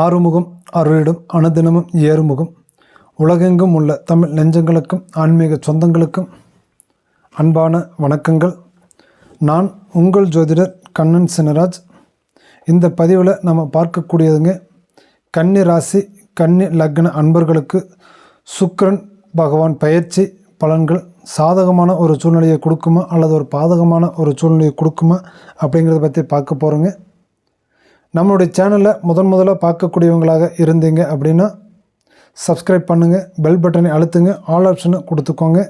ஆறுமுகம் அருளிடும் அனுதினமும் ஏறுமுகம். உலகெங்கும் உள்ள தமிழ் நெஞ்சங்களுக்கும் ஆன்மீக சொந்தங்களுக்கும் அன்பான வணக்கங்கள். நான் உங்கள் ஜோதிடர் கண்ணன் சினராஜ் இந்த பதிவில் நம்ம பார்க்கக்கூடியதுங்க கன்னி ராசி கன்னி லக்ன அன்பர்களுக்கு சுக்கரன் பகவான் பயிற்சி பலன்கள் சாதகமான ஒரு சூழ்நிலையை கொடுக்குமா அல்லது ஒரு பாதகமான ஒரு சூழ்நிலையை கொடுக்குமா அப்படிங்கிறத பற்றி பார்க்க போகிறோங்க நம்மளுடைய சேனலை முதன் முதலாக பார்க்கக்கூடியவங்களாக இருந்தீங்க அப்படின்னா சப்ஸ்கிரைப் பண்ணுங்கள் பெல் பட்டனை அழுத்துங்க ஆல் ஆப்ஷனை கொடுத்துக்கோங்க.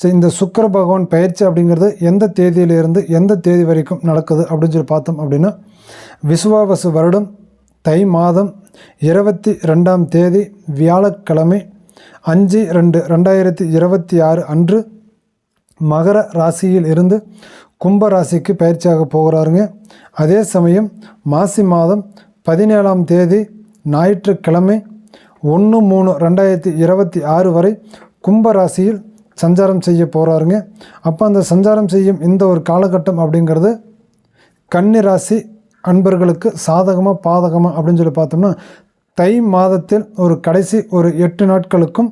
சரி இந்த சுக்கர பகவான் பயிற்சி அப்படிங்கிறது எந்த தேதியிலிருந்து எந்த தேதி வரைக்கும் நடக்குது அப்படின்னு சொல்லி பார்த்தோம் அப்படின்னா விசுவாவசு வருடம் தை மாதம் இருபத்தி ரெண்டாம் தேதி வியாழக்கிழமை அஞ்சு ரெண்டு ரெண்டாயிரத்தி இருபத்தி ஆறு அன்று மகர ராசியில் இருந்து கும்பராசிக்கு பயிற்சியாக போகிறாருங்க. அதே சமயம் மாசி மாதம் பதினேழாம் தேதி ஞாயிற்றுக்கிழமை ஒன்று மூணு ரெண்டாயிரத்தி இருபத்தி ஆறு வரை கும்பராசியில் சஞ்சாரம் செய்ய போகிறாருங்க. அப்போ அந்த சஞ்சாரம் செய்யும் இந்த ஒரு காலகட்டம் அப்படிங்கிறது கன்னி ராசி அன்பர்களுக்கு சாதகமாக பாதகமாக அப்படின்னு சொல்லி பார்த்தோம்னா தை மாதத்தில் ஒரு கடைசி ஒரு எட்டு நாட்களுக்கும்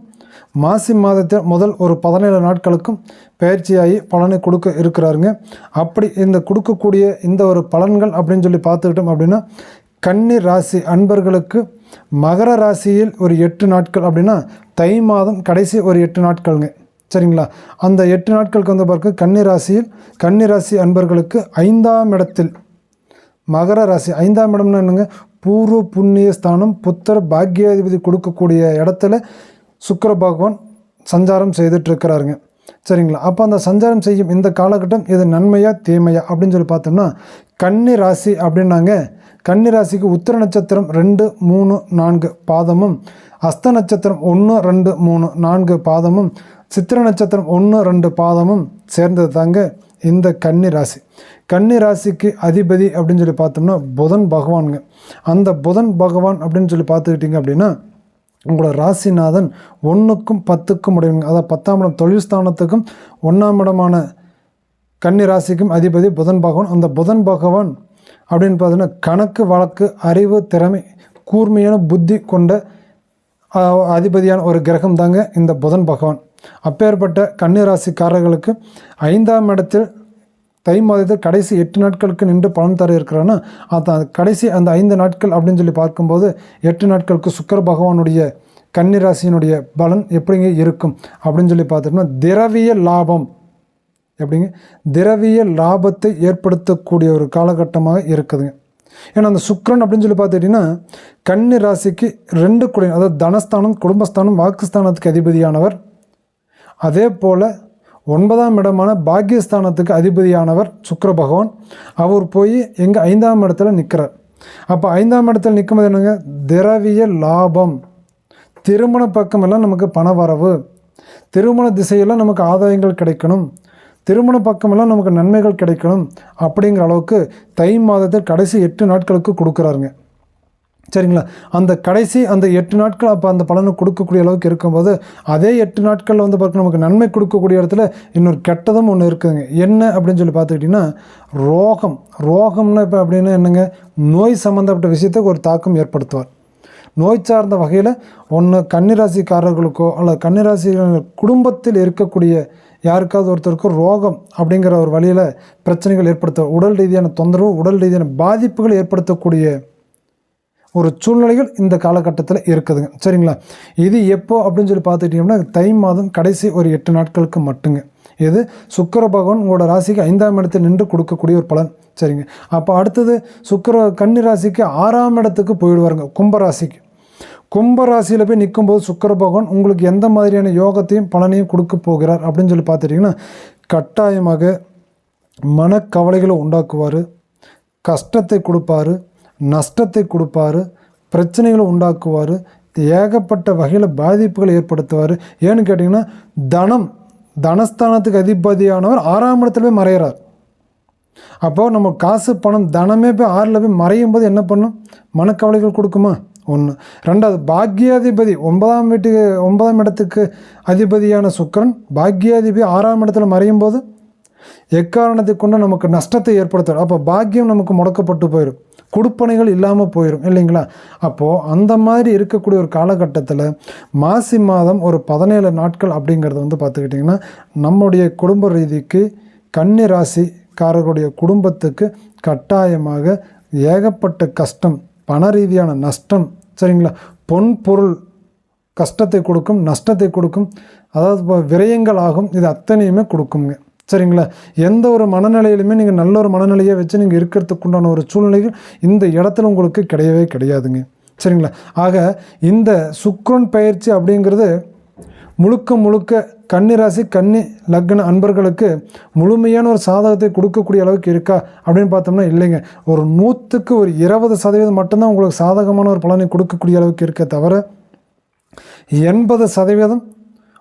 மாசி மாதத்தில் முதல் ஒரு பதினேழு நாட்களுக்கும் பயிற்சியாகி பலனை கொடுக்க இருக்கிறாருங்க. அப்படி இந்த கொடுக்கக்கூடிய இந்த ஒரு பலன்கள் அப்படின்னு சொல்லி பார்த்துக்கிட்டோம் அப்படின்னா கன்னி ராசி அன்பர்களுக்கு மகர ராசியில் ஒரு எட்டு நாட்கள் அப்படின்னா தை மாதம் கடைசி ஒரு எட்டு நாட்களுங்க. சரிங்களா? அந்த எட்டு நாட்களுக்கு வந்து பார்க்க கன்னி ராசியில் கன்னி ராசி அன்பர்களுக்கு ஐந்தாம் இடத்தில் மகர ராசி ஐந்தாம் இடம்னா என்னங்க? பூர்வ புண்ணிய ஸ்தானம் புத்தர் பாக்யாதிபதி கொடுக்கக்கூடிய இடத்துல சுக்கர பகவான் சஞ்சாரம் செய்துட்டு இருக்கிறாருங்க சரிங்களா? அப்போ அந்த சஞ்சாரம் செய்யும் இந்த காலகட்டம் இது நன்மையா தீமையா அப்படின்னு சொல்லி பார்த்தோம்னா கன்னி ராசி அப்படின்னாங்க. கன்னி ராசிக்கு உத்திர நட்சத்திரம் ரெண்டு மூணு நான்கு பாதமும் அஸ்த நட்சத்திரம் ஒன்று ரெண்டு மூணு நான்கு பாதமும் சித்திர நட்சத்திரம் ஒன்று ரெண்டு பாதமும் சேர்ந்தது தாங்க இந்த கன்னி ராசி. கன்னி ராசிக்கு அதிபதி அப்படின்னு சொல்லி பார்த்தோம்னா புதன் பகவானுங்க. அந்த புதன் பகவான் அப்படின்னு சொல்லி பார்த்துக்கிட்டிங்க அப்படின்னா உங்களோட ராசிநாதன் ஒன்றுக்கும் பத்துக்கும் உடையவங்க அதாவது பத்தாம் இடம் தொழில் ஸ்தானத்துக்கும் ஒன்றாம் இடமான கன்னி ராசிக்கும் அதிபதி புதன் பகவான். அந்த புதன் பகவான் அப்படின்னு பார்த்தீங்கன்னா கணக்கு வழக்கு அறிவு திறமை கூர்மையான புத்தி கொண்ட அதிபதியான ஒரு கிரகம் தாங்க இந்த புதன் பகவான். அப்பேற்பட்ட கன்னிராசிக்காரர்களுக்கு ஐந்தாம் இடத்தில் தை மாதத்தில் கடைசி எட்டு நாட்களுக்கு நின்று பலன் தர இருக்கிறான்னா அந்த கடைசி அந்த ஐந்து நாட்கள் அப்படின்னு சொல்லி பார்க்கும்போது எட்டு நாட்களுக்கு சுக்கர பகவானுடைய கன்னிராசியினுடைய பலன் எப்படிங்க இருக்கும் அப்படின்னு சொல்லி பார்த்துட்டோம்னா திரவிய லாபம். எப்படிங்க? திரவிய லாபத்தை ஏற்படுத்தக்கூடிய ஒரு காலகட்டமாக இருக்குதுங்க. ஏன்னா அந்த சுக்கிரன் அப்படின்னு சொல்லி பார்த்துக்கிட்டிங்கன்னா கன்னி ராசிக்கு ரெண்டு குடி அதாவது தனஸ்தானம் குடும்பஸ்தானம் வாக்குஸ்தானத்துக்கு அதிபதியானவர். அதே போல் ஒன்பதாம் இடமான பாக்கியஸ்தானத்துக்கு அதிபதியானவர் சுக்கர பகவான். அவர் போய் எங்கள் ஐந்தாம் இடத்துல நிற்கிறார் அப்போ ஐந்தாம் இடத்துல நிற்கும்போது என்னங்க? திரவிய லாபம். திருமண பக்கமெல்லாம் நமக்கு பண வரவு திருமண திசையெல்லாம் நமக்கு ஆதாயங்கள் கிடைக்கணும். திருமண பக்கமெல்லாம் நமக்கு நன்மைகள் கிடைக்கணும். அப்படிங்கிற அளவுக்கு தை மாதத்தில் கடைசி எட்டு நாட்களுக்கு கொடுக்குறாருங்க. சரிங்களா? அந்த கடைசி அந்த எட்டு நாட்கள் அப்போ அந்த பலனை கொடுக்கக்கூடிய அளவுக்கு இருக்கும்போது அதே எட்டு நாட்களில் வந்து பார்க்க நமக்கு நன்மை கொடுக்கக்கூடிய இடத்துல இன்னொரு கெட்டதும் ஒன்று இருக்குதுங்க. என்ன அப்படின்னு சொல்லி பார்த்துக்கிட்டிங்கன்னா ரோகம். ரோகம்னா இப்போ அப்படின்னா என்னங்க? நோய் சம்மந்தப்பட்ட விஷயத்துக்கு ஒரு தாக்கம் ஏற்படுத்துவார். நோய் சார்ந்த வகையில் ஒன்று கன்னிராசிக்காரர்களுக்கோ அல்லது கன்னிராசி குடும்பத்தில் இருக்கக்கூடிய யாருக்காவது ஒருத்தருக்கோ ரோகம் அப்படிங்கிற ஒரு வழியில் பிரச்சனைகள் ஏற்படுத்த உடல் ரீதியான தொந்தரவு உடல் ரீதியான பாதிப்புகள் ஏற்படுத்தக்கூடிய ஒரு சூழ்நிலைகள் இந்த காலகட்டத்தில் இருக்குதுங்க. சரிங்களா? இது எப்போ அப்படின்னு சொல்லி பார்த்துக்கிட்டிங்கன்னா தை மாதம் கடைசி ஒரு எட்டு நாட்களுக்கு மட்டுங்க. இது சுக்கர பகவான் உங்களோட ராசிக்கு ஐந்தாம் இடத்தில் நின்று கொடுக்கக்கூடிய ஒரு பலன். சரிங்க. அப்போ அடுத்தது சுக்கிர கன்னி ராசிக்கு ஆறாம் இடத்துக்கு போயிடுவாருங்க கும்பராசிக்கு கும்பராசியில் போய் நிற்கும்போது சுக்கர பகவான் உங்களுக்கு எந்த மாதிரியான யோகத்தையும் பலனையும் கொடுக்க போகிறார் அப்படின்னு சொல்லி பார்த்துட்டிங்கன்னா கட்டாயமாக மனக்கவலைகளை உண்டாக்குவார் கஷ்டத்தை கொடுப்பாரு நஷ்டத்தை கொடுப்பாரு பிரச்சனைகளை உண்டாக்குவார் ஏகப்பட்ட வகையில் பாதிப்புகளை ஏற்படுத்துவார். ஏன்னு கேட்டிங்கன்னா தனம் தனஸ்தானத்துக்கு அதிபதியானவர் ஆறாம் இடத்துல போய் மறையிறார். அப்போது நம்ம காசு பணம் தனமே போய் ஆறில் போய் மறையும் போது என்ன பண்ணும்? மனக்கவலைகள் கொடுக்குமா? ஒன்று ரெண்டாவது பாக்யாதிபதி ஒன்பதாம் வீட்டுக்கு ஒன்பதாம் இடத்துக்கு அதிபதியான சுக்கிரன் பாக்யாதிபதி ஆறாம் இடத்துல மறையும் போது எக்காரணத்தை கொண்டு நமக்கு நஷ்டத்தை ஏற்படுத்தும்? அப்போ பாக்கியம் நமக்கு முடக்கப்பட்டு போயிடும் கொடுப்பனைகள் இல்லாமல் போயிடும் இல்லைங்களா? அப்போது அந்த மாதிரி இருக்கக்கூடிய ஒரு காலகட்டத்தில் மாசி மாதம் ஒரு பதினேழு நாட்கள் அப்படிங்கிறது வந்து பார்த்துக்கிட்டிங்கன்னா நம்முடைய குடும்ப ரீதிக்கு கன்னி ராசிக்காரர்களுடைய குடும்பத்துக்கு கட்டாயமாக ஏகப்பட்ட கஷ்டம் பண ரீதியான நஷ்டம் சரிங்களா? பொன் பொருள் கஷ்டத்தை கொடுக்கும் நஷ்டத்தை கொடுக்கும் அதாவது இப்போ விரயங்கள் ஆகும் இது அத்தனையுமே கொடுக்குங்க. சரிங்களா? எந்த ஒரு மனநிலையிலுமே நீங்கள் நல்ல ஒரு மனநிலையை வச்சு நீங்கள் இருக்கிறதுக்கு உண்டான ஒரு சூழ்நிலைகள் இந்த இடத்துல உங்களுக்கு கிடையவே கிடையாதுங்க. சரிங்களா? ஆக இந்த சுக்ரன் பயிற்சி அப்படிங்கிறது முழுக்க முழுக்க கன்னி ராசி கன்னி லக்ன அன்பர்களுக்கு முழுமையான ஒரு சாதகத்தை கொடுக்கக்கூடிய அளவுக்கு இருக்கா அப்படின்னு பார்த்தோம்னா இல்லைங்க. ஒரு நூற்றுக்கு ஒரு இருபது சதவீதம் மட்டும்தான் உங்களுக்கு சாதகமான ஒரு பலனை கொடுக்கக்கூடிய அளவுக்கு இருக்கே தவிர எண்பது சதவீதம்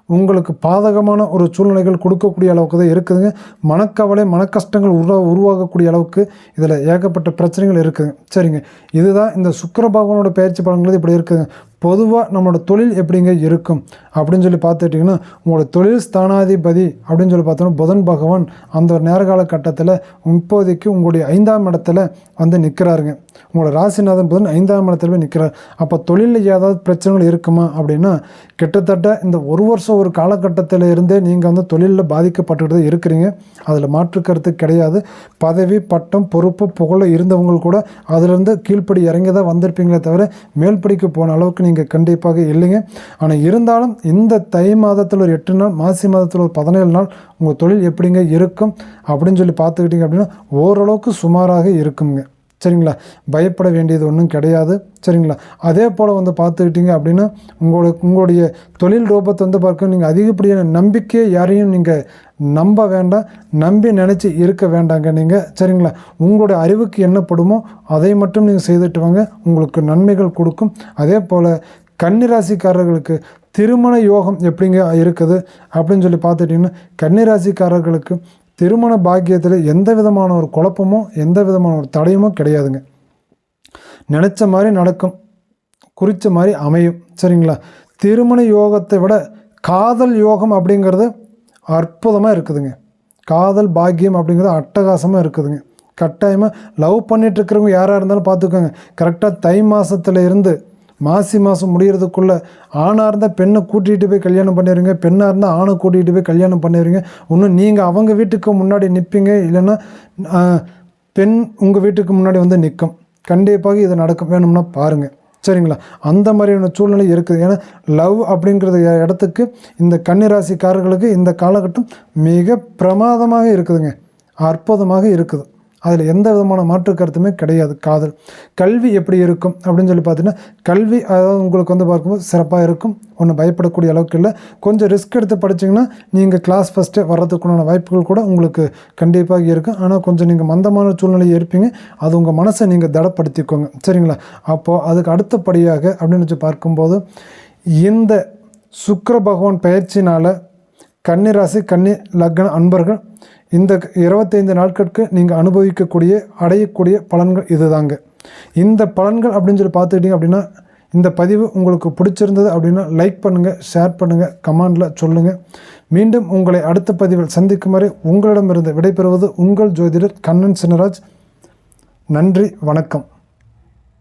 உங்களுக்கு பாதகமான ஒரு சூழ்நிலைகள் கொடுக்கக்கூடிய அளவுக்கு தான் இருக்குதுங்க. மனக்கவலை மனக்கஷ்டங்கள் உருவா உருவாகக்கூடிய அளவுக்கு இதில் ஏகப்பட்ட பிரச்சனைகள் இருக்குதுங்க. சரிங்க. இதுதான் இந்த சுக்கர பகவானோட பயிற்சி பலன்கள் இப்படி இருக்குதுங்க. பொதுவாக நம்மளோட தொழில் எப்படிங்க இருக்கும்? அப்படின்னு சொல்லி பார்த்துட்டிங்கன்னா உங்களோட தொழில் ஸ்தானாதிபதி அப்படின்னு சொல்லி பார்த்தோன்னா புதன் பகவான் அந்த ஒரு நேரகால கட்டத்தில் இப்போதைக்கு உங்களுடைய ஐந்தாம் இடத்துல வந்து நிற்கிறாருங்க உங்களோட ராசிநாதன் புதன் ஐந்தாம் இடத்துல போய் நிற்கிறார் அப்போ தொழிலில் ஏதாவது பிரச்சனைகள் இருக்குமா அப்படின்னா கிட்டத்தட்ட இந்த ஒரு வருஷம் ஒரு காலகட்டத்தில் இருந்தே நீங்கள் வந்து தொழிலில் பாதிக்கப்பட்டுக்கிட்டு இருக்கிறீங்க. அதில் மாற்று கருத்து கிடையாது. பதவி பட்டம் பொறுப்பு புகழ இருந்தவங்க கூட அதிலிருந்து கீழ்ப்படி இறங்கி தான் வந்திருப்பீங்களே தவிர மேல்படிக்கு போன அளவுக்கு நீங்கள் கண்டிப்பாக இல்லைங்க. ஆனால் இருந்தாலும் இந்த தை மாதத்தில் ஒரு எட்டு நாள் மாசி மாதத்தில் ஒரு பதினேழு நாள் உங்கள் தொழில் எப்படிங்க இருக்கும் அப்படின்னு சொல்லி பார்த்துக்கிட்டிங்க அப்படின்னா ஓரளவுக்கு சுமாராக இருக்குங்க. சரிங்களா? பயப்பட வேண்டியது ஒன்றும் கிடையாது. சரிங்களா? அதே போல் வந்து பார்த்துக்கிட்டிங்க அப்படின்னா உங்களுக்கு உங்களுடைய தொழில் ரூபத்தை வந்து பார்க்க நீங்கள் அதிகப்படியான நம்பிக்கையை யாரையும் நீங்கள் நம்ப வேண்டாம் நம்பி நினச்சி இருக்க வேண்டாங்க நீங்கள் சரிங்களா? உங்களுடைய அறிவுக்கு என்னப்படுமோ அதை மட்டும் நீங்கள் செய்துட்டு வாங்க. உங்களுக்கு நன்மைகள் கொடுக்கும். அதே போல் கன்னிராசிக்காரர்களுக்கு திருமண யோகம் எப்படிங்க இருக்குது அப்படின்னு சொல்லி பார்த்துட்டிங்கன்னா கன்னிராசிக்காரர்களுக்கு திருமண பாக்கியத்தில் எந்த விதமான ஒரு குழப்பமோ எந்த விதமான ஒரு தடையுமோ கிடையாதுங்க. நினச்ச மாதிரி நடக்கும். குறித்த மாதிரி அமையும். சரிங்களா? திருமண யோகத்தை விட காதல் யோகம் அப்படிங்கிறது அற்புதமாக இருக்குதுங்க. காதல் பாக்கியம் அப்படிங்கிறது அட்டகாசமாக இருக்குதுங்க. கட்டாயமாக லவ் பண்ணிட்டு இருக்கிறவங்க யாராக இருந்தாலும் பார்த்துக்கோங்க கரெக்டாக தை மாதத்துல இருந்து மாசி மாதம் முடிகிறதுக்குள்ளே ஆணாக இருந்தால் பெண்ணை கூட்டிகிட்டு போய் கல்யாணம் பண்ணிடுங்க. பெண்ணாக இருந்தால் ஆணை கூட்டிகிட்டு போய் கல்யாணம் பண்ணிடுங்க. இன்னும் நீங்கள் அவங்க வீட்டுக்கு முன்னாடி நிற்பீங்க இல்லைன்னா பெண் உங்கள் வீட்டுக்கு முன்னாடி வந்து நிற்கும் கண்டிப்பாக இது நடக்கும். வேணும்னா பாருங்கள் சரிங்களா? அந்த மாதிரியான சூழ்நிலை இருக்குது. ஏன்னா லவ் அப்படிங்கிறது இடத்துக்கு இந்த கன்னிராசிக்காரர்களுக்கு இந்த காலகட்டம் மிக பிரமாதமாக இருக்குதுங்க. அற்புதமாக இருக்குது. அதில் எந்த விதமான மாற்று கருத்துமே கிடையாது. காதல். கல்வி எப்படி இருக்கும் அப்படின்னு சொல்லி பார்த்தீங்கன்னா கல்வி அதாவது உங்களுக்கு வந்து பார்க்கும்போது சிறப்பாக இருக்கும். ஒன்றும் பயப்படக்கூடிய அளவுக்கு இல்லை. கொஞ்சம் ரிஸ்க் எடுத்து படிச்சிங்கன்னா நீங்கள் கிளாஸ் ஃபஸ்ட்டு வர்றதுக்குண்டான வாய்ப்புகள் கூட உங்களுக்கு கண்டிப்பாக இருக்கும். ஆனால் கொஞ்சம் நீங்கள் மந்தமான சூழ்நிலையை இருப்பீங்க. அது உங்கள் மனசை நீங்கள் தடப்படுத்திக்கோங்க. சரிங்களா? அப்போது அதுக்கு அடுத்தபடியாக அப்படின்னு வச்சு பார்க்கும்போது இந்த சுக்கர பகவான் பயிற்சினால் கன்னிராசி கன்னி லக்ன அன்பர்கள் இந்த இருபத்தைந்து நாட்களுக்கு நீங்கள் அனுபவிக்கக்கூடிய அடையக்கூடிய பலன்கள் இதுதாங்க. இந்த பலன்கள் அப்படின்னு சொல்லி பார்த்துக்கிட்டிங்க அப்படின்னா இந்த பதிவு உங்களுக்கு பிடிச்சிருந்தது அப்படின்னா லைக் பண்ணுங்கள் ஷேர் பண்ணுங்கள் கமெண்டில் சொல்லுங்கள் மீண்டும் உங்களை அடுத்த பதிவில் சந்திக்கும் வரை உங்களிடமிருந்து விடைபெறுவது உங்கள் ஜோதிடர் கண்ணன் சினராஜ் நன்றி வணக்கம்.